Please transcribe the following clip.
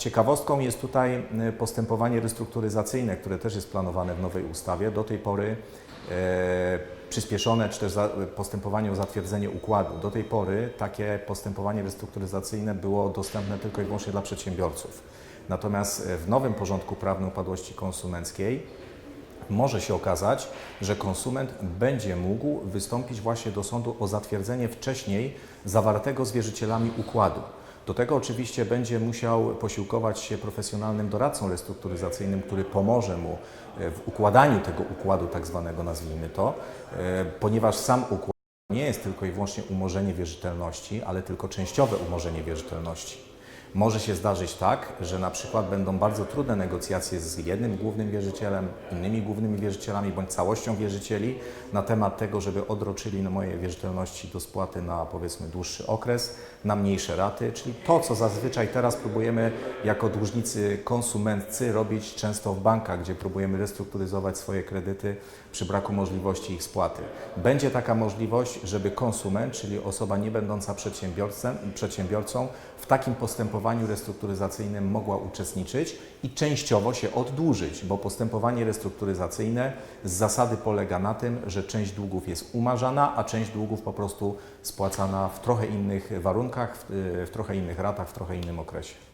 Ciekawostką jest tutaj y, postępowanie restrukturyzacyjne, które też jest planowane w nowej ustawie. Do tej pory e, przyspieszone, czy też za, postępowanie o zatwierdzenie układu. Do tej pory takie postępowanie restrukturyzacyjne było dostępne tylko i wyłącznie dla przedsiębiorców. Natomiast e, w nowym porządku prawnym upadłości konsumenckiej może się okazać, że konsument będzie mógł wystąpić właśnie do sądu o zatwierdzenie wcześniej zawartego z wierzycielami układu. Do tego oczywiście będzie musiał posiłkować się profesjonalnym doradcą restrukturyzacyjnym, który pomoże mu e, w układaniu tego układu, tak zwanego, nazwijmy to, e, ponieważ sam układ nie jest tylko i wyłącznie umorzenie wierzytelności, ale tylko częściowe umorzenie wierzytelności. Może się zdarzyć tak, że na przykład będą bardzo trudne negocjacje z jednym głównym wierzycielem, innymi głównymi wierzycielami bądź całością wierzycieli na temat tego, żeby odroczyli moje wierzytelności do spłaty na powiedzmy dłuższy okres, na mniejsze raty, czyli to, co zazwyczaj teraz próbujemy jako dłużnicy konsumentcy robić często w bankach, gdzie próbujemy restrukturyzować swoje kredyty przy braku możliwości ich spłaty. Będzie taka możliwość, żeby konsument, czyli osoba nie będąca przedsiębiorcą, w takim postępowaniu restrukturyzacyjnym mogła uczestniczyć i częściowo się oddłużyć, bo postępowanie restrukturyzacyjne z zasady polega na tym, że część długów jest umarzana, a część długów po prostu spłacana w trochę innych warunkach, w, w trochę innych ratach, w trochę innym okresie.